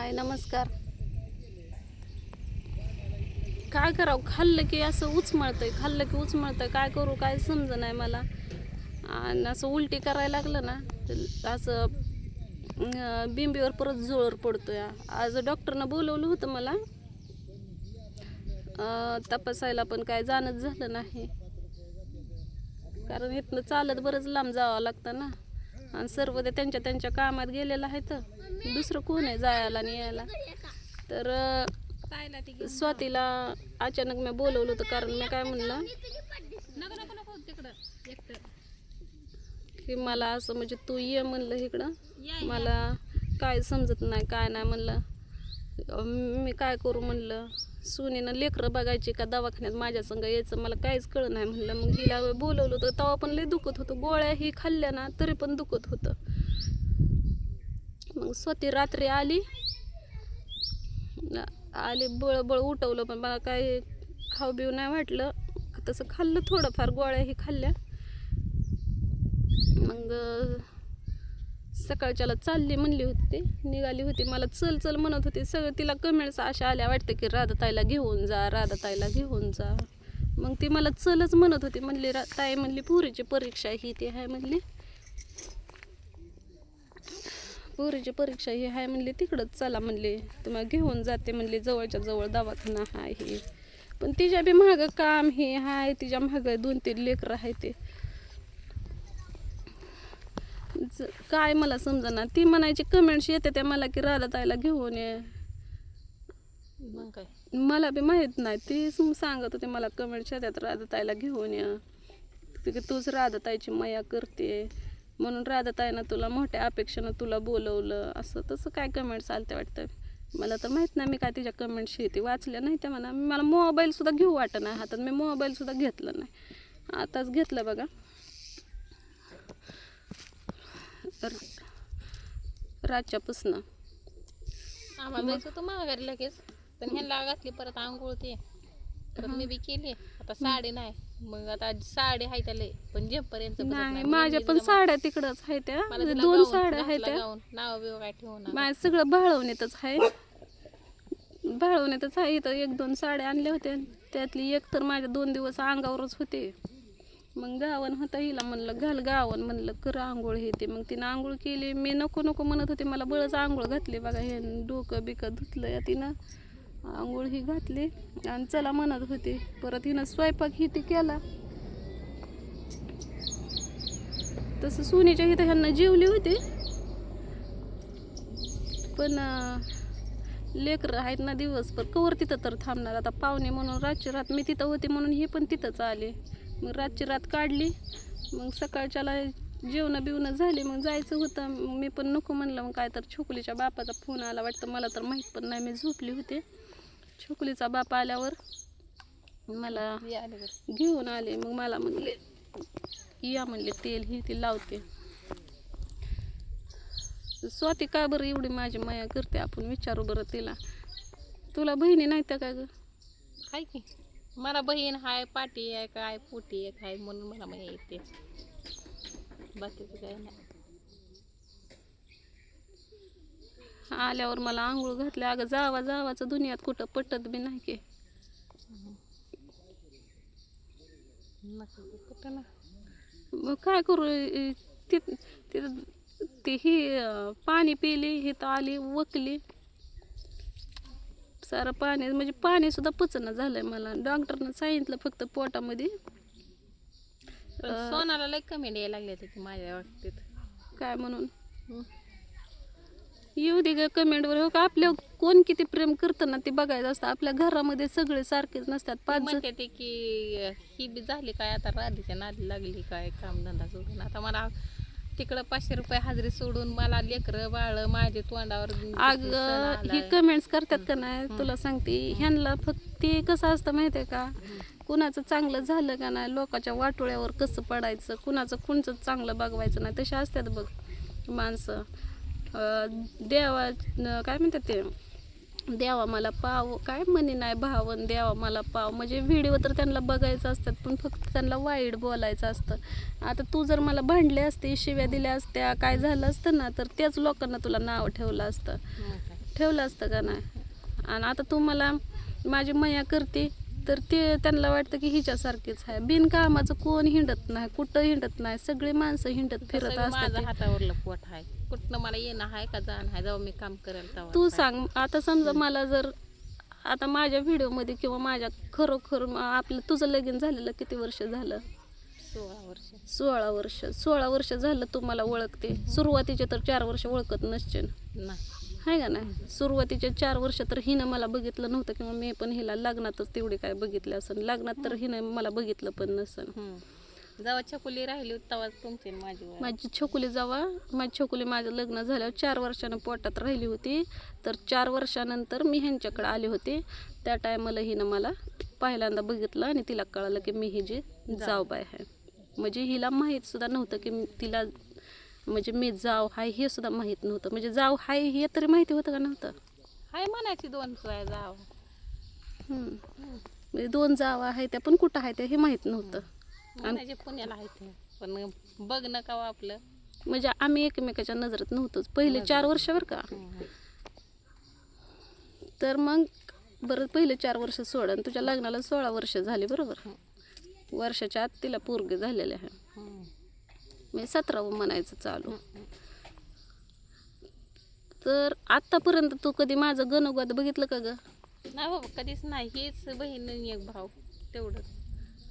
हाय नमस्कार. काय करावं? खाल्लं की असं उचमळतंय खाल्लं की उचमळतंय. काय करू काय समज नाही मला. आणि असं उलटी करायला लागलं ना तर असं बिंबीवर परत जोर पडतोय. आज डॉक्टरनं बोलवलं होतं मला. तपासायला पण काय जाणंच झालं नाही. कारण इथनं चालत बरंच लांब जावं लागतं ना. आणि सर्व ते त्यांच्या त्यांच्या कामात गेलेलं आहे तर दुसरं कोण आहे जायला आणि यायला? तर स्वातीला अचानक मी बोलवलं होतं कारण मी काय म्हणलं? की मला असं म्हणजे तू ये म्हणलं इकडं. मला काय समजत नाही काय नाही म्हणलं. मी काय करू म्हणलं? सुनेनं लेकरं बघायची का दवाखान्यात माझ्या संग यायचं? मला काहीच कळ नाही म्हणलं. मग हिला बोलवलं होतं तेव्हा पण लई दुखत होतं. गोळ्या ही खाल्ल्या ना तरी पण दुखत होतं. मग स्वती रात्री आली. आली बळबळ उठवलं पण मला काय खाऊ बिऊ नाही वाटलं. तसं खाल्लं थोडंफार गोळ्याही खाल्ल्या. मग सकाळच्याला चालली म्हणली होती. ती निघाली होती. मला चल चल म्हणत होती. सगळं तिला कमेंट्स अशा आल्या वाटतं की राधाताईला घेऊन जा राधाताईला घेऊन जा. मग ती मला चलच म्हणत होती. म्हणली रा ताई म्हणली पुरीची परीक्षा ही ती आहे म्हणली. पोरीची परीक्षा ही आहे म्हणली. तिकडंच चला म्हणली. तुम्हाला घेऊन जाते म्हणली. जवळच्या जवळ दवाखाना आहे हे. पण तिच्या बी मागं काम हे आहे तिच्या मागं दोन तीन लेकरं आहे ते. काय मला समजना. ती म्हणायची कमेंट्स येते त्या मला की राधा ताईला घेऊन ये. मग काय? मला बी माहीत नाही. ती सांगत होती मला कमेंट्स येतात राधा ताईला घेऊन ये. की तूच राधा ताईची मया करते. म्हणून राधा ताईनं तुला मोठ्या अपेक्षेनं तुला बोलवलं. असं तसं काय कमेंट्स आलते वाटतं? मला तर माहीत नाही मी काय तिच्या कमेंट्स ती वाचल्या नाही त्या म्हणा. मला मोबाईलसुद्धा घेऊ वाटत नाही हातात. मी मोबाईलसुद्धा घेतलं नाही. आताच घेतलं बघा. तर रातच्यापासनं. आम्हाला जायचं होतं माघारी लगेच. पण ह्यांना घातली परत आंघोळ ते. परत मी बी केली. आता साडी नाही. मग आता साडी आहे त्याला. पण जेपर्यंत नाही माझ्या पण साड्या तिकडंच आहेत त्या. म्हणजे दोन साड्या आहेत त्या. नाव बिव काय ठेवून. माझं सगळं भाळवणीतच आहे. भाळवणीतच आहे. इथं एक दोन साड्या आणल्या होत्या. त्यातली एक तर माझ्या दोन दिवस अंगावरच होते. मग गावन होता हिला म्हणलं घाल गावन. म्हणलं कर आंघोळ हे ते. मग तिनं आंघोळ केली. मी नको नको म्हणत होते मला बळच आंघोळ घातली. बघा हे डोकं बिकं धुतलं या तिनं. आंघोळ ही घातली आणि चला म्हणत होते. परत हिनं स्वयंपाक ही ती केला. तसं सोनीच्या हिथं ह्यांना जेवली होती. पण लेकर लेकरं आहेत ना दिवसभर. कवर तिथं तर थांबणार. आता पाहुणे म्हणून रातची रात मी तिथं होते म्हणून हे पण तिथंच आले. मग रातची रात काढली. मग सकाळच्याला जेवणं बिवणं झाली. मग जायचं होतं. मग मी पण नको म्हणलं मग काय तर छोकलीच्या बापाचा फोन आला वाटतं. मला तर माहीत पण नाही मी झोपली होते. छोकलीचा बाप आल्यावर मला. घेऊन आले. मग मला म्हणले या म्हणले तेल ही ती लावते. स्वाती का बरं एवढी माझी माया करते? आपण विचारू बरं तिला. तुला बहिणी नाही त्या का ग? की. मला बहीण हाय पाटी आहे काय पोटी आहे काय म्हणून मला मग येते बाकीचं काय नाही. आल्यावर मला आंघोळ घातले. अगं जावा जावाचं दुनियात कुठं पटत बी नाही की. मग काय करू ति- तिथं ती ही पाणी पिली ही तर आली वकली. सारं पाणी म्हणजे पाणी सुद्धा पचना झालंय मला. डॉक्टरनं सांगितलं फक्त पोटामध्ये. सोनाला लय कमी द्यायला लागले की माझ्या बाबतीत. काय म्हणून. येऊ दे ग कमेंटवर हो का? आपल्या कोण किती प्रेम करतं ना ते बघायचं असतं. आपल्या घरामध्ये सगळे सारखेच नसतात. पाच म्हणते ते की ही बी झाली काय? आता राधीच्या नादी लागली काय? कामधंदा सोडून. आता मला तिकडं पाचशे रुपये हाजरी सोडून मला लेकरं बाळ माझे तोंडावर अग. हे कमेंट्स करतात का नाही? तुला सांगते ह्यांना फक्त ते कसं असतं माहितीये का? कुणाचं चांगलं झालं का नाही लोकांच्या वाटोळ्यावर कसं पडायचं कुणाचं कुणचं चांगलं बघवायचं नाही तसे असतात बघ माणसं. देवा काय म्हणतात ते? द्यावा मला पाव. काय म्हणे नाही भावन द्यावा मला पाव. म्हणजे व्हिडिओ तर त्यांना बघायचं असतात पण फक्त त्यांना वाईट बोलायचं असतं. आता तू जर मला भांडले असते शिव्या दिल्या असत्या काय झालं असतं ना तर त्याच लोकांना तुला नाव ठेवलं असतं. काय. ठेवलं असतं का नाही? आणि आता तू मला माझी मया करते तर ते त्यांना वाटतं की हिच्यासारखीच आहे. बिनकामाचं कोण हिंडत नाही कुठं हिंडत नाही. सगळी माणसं हिंडत फिरत माझं असतात हातावरलं पोट आहे. कुठनं मला येणं आहे का जाणं आहे? जेव्हा मी काम करेल तेव्हा. तू. सांग. आता समजा मला जर आता माझ्या व्हिडिओमध्ये किंवा माझ्या खरोखर म- आपलं तुझं लगीन झालेलं किती वर्ष झालं? सोळा वर्ष. सोळा वर्ष. सोळा वर्ष झालं तू मला ओळखते. सुरुवातीचे तर चार वर्ष ओळखत नसचे नाही. आहे का नाही? सुरुवातीचे चार वर्ष तर हिनं मला बघितलं नव्हतं किंवा मी पण हिला लग्नातच तेवढी काय बघितली असेल लग्नात तर हिनं मला बघितलं पण हम्म. जेव्हा छकुली राहिली होती तेव्हा तुमची आणि माझी. माझी छोकुली जावा माझी छोकुली माझं लग्न झाल्यावर चार वर्षानं पोटात राहिली होती. तर चार वर्षानंतर मी ह्यांच्याकडे आले होते. त्या टायमाला हिनं मला पहिल्यांदा बघितलं आणि तिला कळालं की मी ही जी जावबाय आहे. म्हणजे हिला माहीत सुद्धा नव्हतं की तिला म्हणजे मी जाव हाय हे सुद्धा माहीत नव्हतं. म्हणजे जाव हाय हे तरी माहिती होतं का नव्हतं? हाय म्हणायची दोन जाव. म्हणजे दोन जावा आहे त्या पण कुठं आहे त्या हे माहीत नव्हतं. म्हणायचे पुण्याला आहे ते पण बघणं का आपलं. म्हणजे आम्ही एकमेकाच्या नजरेत नव्हतोच. पहिले चार वर्षावर का. तर मग बरं पहिले चार वर्ष सोड आणि तुझ्या लग्नाला सोळा वर्ष झाली बरोबर? वर्षाच्या आत तिला पोरगे झालेले आहे. म्हणजे सतरावं म्हणायचं चालू. तर आत्तापर्यंत तू कधी माझं गणोगात बघितलं का ग? नाही बाबा कधीच नाही. हेच बहीण आणि एक भाऊ तेवढंच.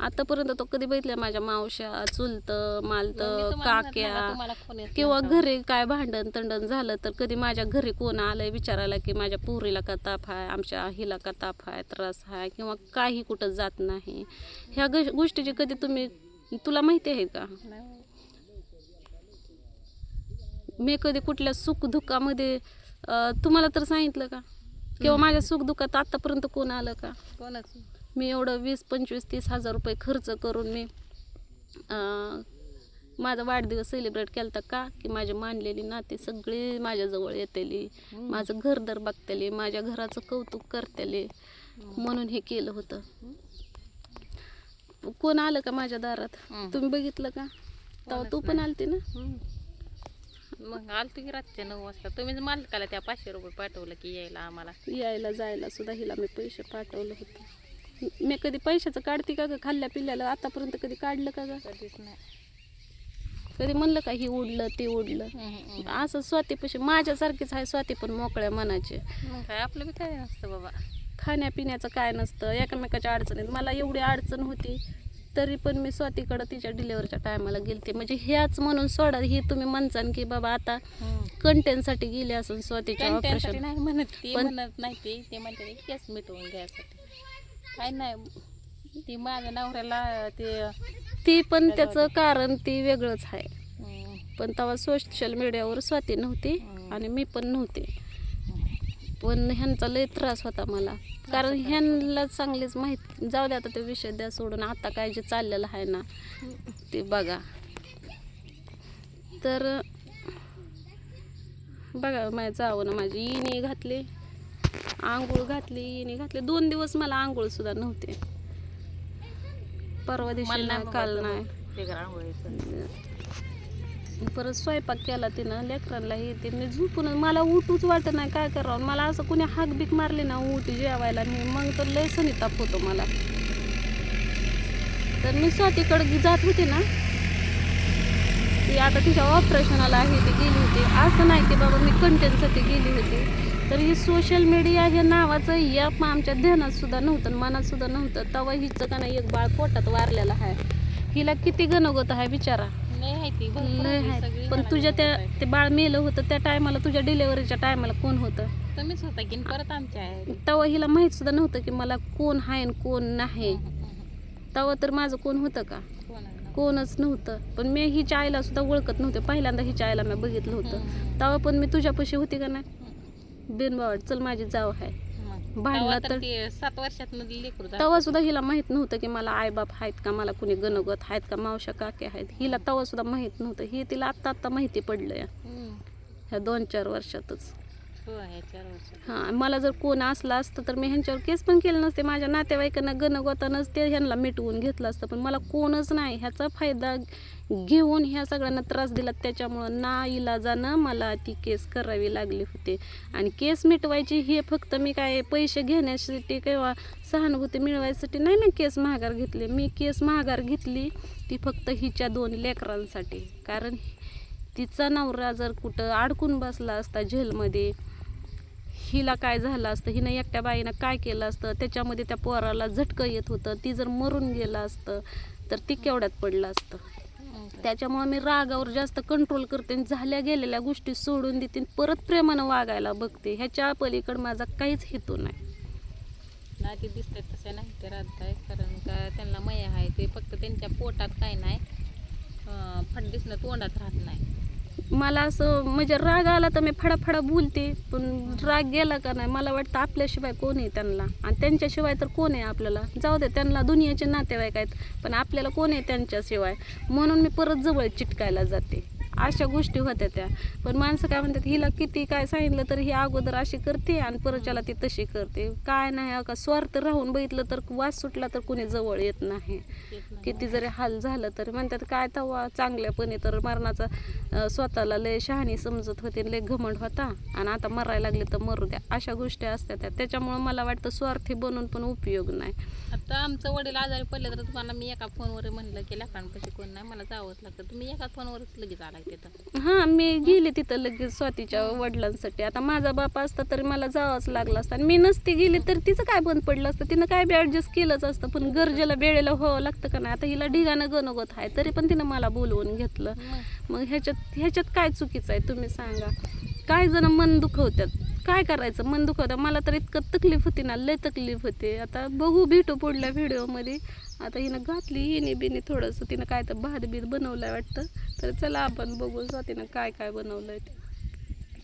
आतापर्यंत तो कधी बघितल्या माझ्या मावश्या चुलत मालत मग मी तुम्हाला म्हणत नाही का काक्या तुम्हाला फोन येत किंवा नव्हता? घरी काय भांडण तंडण झालं तर कधी माझ्या घरी कोण आलंय विचारायला की माझ्या पुरीला का ताप आहे आमच्या हिला का ताप आहे त्रास आहे किंवा काही कुठं जात नाही? ह्या गो- गोष्टीची कधी तुम्ही तुला माहिती आहे का? नाही. मी कधी कुठल्या सुखदुःखामध्ये तुम्हाला तर सांगितलं का? किंवा माझ्या सुखदुःखात आतापर्यंत कोण आलं का? कोणच? मी एवढं वीस पंचवीस तीस हजार रुपये खर्च करून मी माझा वाढदिवस सेलिब्रेट केला का? की माझी मानलेली नाते सगळी माझ्याजवळ येतेली. माझं घरदार बघतेली माझ्या घराचं कौतुक करतेली. म्हणून हे केलं होतं. कोण आलं का माझ्या दारात. तुम्ही बघितलं का? तेव्हा तू पण आलती ना. मग आलतो की रातच्या नऊ वाजता. तुम्हीच मालकाला त्या पाचशे रुपये पाठवलं की यायला आम्हाला. यायला जायला सुद्धा हिला मी पैसे पाठवलं होतं. मी कधी पैशाचं काढते का ग? खाल्ल्या पिल्ल्याला आतापर्यंत कधी काढलं का ग? कधीच नाही. कधी म्हणलं का ही उडलं ते उडलं. असं स्वातीपाशी माझ्यासारखीच आहे स्वाती पण मोकळ्या मनाचे. मग काय आपलं बी काय नसतं बाबा. खाण्यापिण्याचं काय नसतं एकमेकाच्या अडचणीत. मला एवढी अडचण होती तरी पण मी स्वातीकडं तिच्या डिलेवरीच्या टायमाला गेलते. म्हणजे ह्याच म्हणून सोडा ही तुम्ही म्हणसान की बाबा आता कंटेनसाठी गेले असून स्वातीच्या ऑपरेशन नाही म्हणत ते पण- म्हणत नाही ते. ते म्हणते केस मिटवून घ्यायसाठी. काय नाही ती माझ्या नवऱ्याला ते ती पण त्याचं कारण ती वेगळंच आहे. हम्म, पण तेव्हा सोशल मीडियावर स्वाती नव्हती. आणि मी पण नव्हते. पण ह्यांचा लय त्रास होता मला. कारण ह्यांना चांगलीच माहीत जाऊ दे आता ते विषय द्या सोडून आता काय जे चाललेलं आहे ना ते बघा. तर बघा माझ्या जावं ना माझी इणी घातली आंघोळ घातली इणी घातली. दोन दिवस मला आंघोळ सुद्धा नव्हते. परवा दिवशी नाही काल नाही. परत स्वयंपाक केला तिनं लेकरांना हे ते मी झोपून मला उठूच वाटत नाही काय करावं? मला असं कुणी हाक बीक मारली ना उठ जेवायला मी मग तर लय सनी ताप होतो मला. तर मी स्वातीकडे जात होते ना ती आता तिच्या ऑपरेशनाला आहे ती गेली होती. असं नाही की बाबा मी कंटेंटसाठी गेली होती. तर ही सोशल मीडिया हे नावाचं या आमच्या ध्यानात सुद्धा नव्हतं आणि मनात सुद्धा नव्हतं. तेव्हा हिचं का नाही एक बाळ पोटात वारलेलं आहे. हिला किती गणगत आहे बिचारा. आहेत. सगळी पण तुझ्या त्या. ते बाळ मेलं होतं त्या टायमाला तुझ्या डिलेवरीच्या टायमाला कोण होतं? तुम्हीच होता की परत आमच्या आहे. तेव्हा हिला माहीत सुद्धा नव्हतं की मला कोण आहे आणि कोण नाही. तेव्हा तर माझं कोण होतं का? कोणच नव्हतं. पण मी हिच्या आईला सुद्धा ओळखत नव्हते. पहिल्यांदा हिच्या आईला मी बघितलं होतं. तेव्हा पण मी तुझ्यापाशी होती का नाही? बिनबावट चल माझी जाव आहे. तेव्हा तर- ते सात वर्षात लेकरू. तेव्हा सुद्धा हिला माहीत नव्हतं की मला आईबाप आहेत का मला कुणी गणगत आहेत का मावशा काके आहेत हिला तेव्हा सुद्धा माहीत नव्हतं ही तिला आत्ता आत्ता माहिती पडलं या. ह्या दोन चार वर्षातच हां मला जर कोण असला असतं तर मी ह्यांच्यावर केस पण केलं नसते. माझ्या नातेवाईकांना गणगोतानंच ते ह्यांना मिटवून घेतलं असतं. पण मला कोणच नाही ह्याचा फायदा घेऊन ह्या सगळ्यांना त्रास दिला. त्याच्यामुळं ना इलाजानं मला ती केस करावी लागली होती. आणि केस मिटवायची हे फक्त मी काय पैसे घेण्यासाठी किंवा सहानुभूती मिळवायसाठी नाही मी केस महागार घेतले. मी केस महागार घेतली ती फक्त हिच्या दोन लेकरांसाठी. कारण तिचा नवरा जर कुठं अडकून बसला असता जेलमध्ये हिला काय झालं असतं? हिनं एकट्या बाईनं काय केलं असतं? त्याच्यामध्ये त्या पोराला झटकं येत होतं. ती जर मरून गेलं असतं तर ती केवढ्यात पडलं असतं? त्याच्यामुळे मी रागावर जास्त कंट्रोल करते आणि झाल्या गेलेल्या गोष्टी सोडून देते परत प्रेमानं वागायला बघते. ह्याच्या पलीकडे माझा काहीच हेतू नाही. नाती दिसतात तसे नाही ते राहत कारण का त्यांना मया आहे. ते फक्त त्यांच्या पोटात काय नाही. फट दिसणं तोंडात राहत नाही. मला असं म्हणजे राग आला तर मी फडाफडा बोलते पण राग गेला का नाही मला वाटतं आपल्याशिवाय कोण आहे त्यांना. आणि त्यांच्याशिवाय तर कोण आहे आपल्याला? जाऊ दे त्यांना दुनियाचे नातेवाईक आहेत पण आपल्याला कोण आहे त्यांच्याशिवाय? म्हणून मी परत जवळ चिटकायला जाते. अशा गोष्टी होत्या त्या. पण माणसं काय म्हणतात हिला किती काय सांगितलं तर ही अगोदर अशी करते आणि परच्याला ती तशी करते. काय नाही का स्वार्थ राहून बघितलं तर वास सुटला तर कोणी जवळ येत नाही. किती जरी हाल झालं तरी म्हणतात काय तवा चांगल्यापणे तर मरणाचा स्वतःला लय शहाणी समजत होते लय घमंड होता. आणि आता मरायला लागले तर मरू द्या. अशा गोष्टी असतात त्या. त्याच्यामुळं मला वाटतं स्वार्थी बनून पण उपयोग नाही. आता आमचं वडील आजारी पडले तर तुम्हाला मी एका फोनवर म्हणलं की लेकरांपाशी कोण नाही मला जावंच लागतं. तुम्ही एका फोनवरच लगेच आला तिथं? हां मी गेले तिथं लगेच स्वातीच्या वडिलांसाठी. आता माझा बाप असता तरी मला जावंच लागलं असतं. आणि मी नसते गेली तर तिचं काय बंद पडलं असतं? तिनं काय बी ॲडजस्ट केलंच असतं? पण गरजेला वेळेला व्हावं लागतं का नाही? आता हिला ढिगानं गणगत आहे तरी पण तिनं मला बोलवून घेतलं. मग? मग ह्याच्यात ह्याच्यात काय चुकीचं आहे तुम्ही सांगा. काय जण मन दुखवतात? काय करायचं? मन दुखवतं? मला तर इतकं तकलीफ होती ना लय तकलीफ होते. आता बघू भेटू पुढल्या व्हिडिओमध्ये आता हिनं घातली हिने बिने थोडंसं तिनं काय तर भात बीत बनवलं आहे वाटतं. तर चला आपण बघू तिनं काय काय बनवलंय ते.